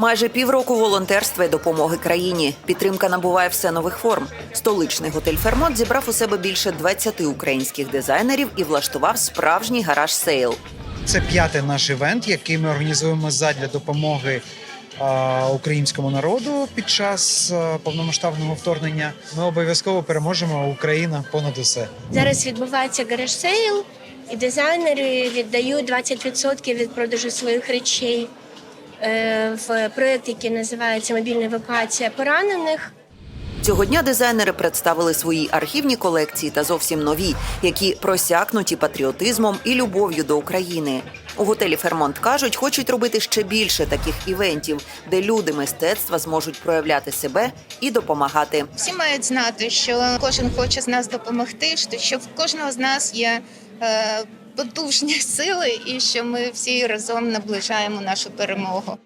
Майже півроку волонтерства і допомоги країні. Підтримка набуває все нових форм. Столичний готель Фермонт зібрав у себе більше 20 українських дизайнерів і влаштував справжній гараж сейл. Це п'ятий наш івент, який ми організуємо задля допомоги українському народу під час повномасштабного вторгнення. Ми обов'язково переможемо. Україна понад усе. Зараз відбувається гараж сейл, і дизайнери віддають 20% від продажу своїх речей в проєкт, який називається Мобільна евакуація поранених. Цього дня дизайнери представили свої архівні колекції та зовсім нові, які просякнуті патріотизмом і любов'ю до України. У готелі Фермонт кажуть, хочуть робити ще більше таких івентів, де люди мистецтва зможуть проявляти себе і допомагати. Всі мають знати, що кожен хоче з нас допомогти, що- що в кожного з нас є е, потужні сили, і що ми всі разом наближаємо нашу перемогу.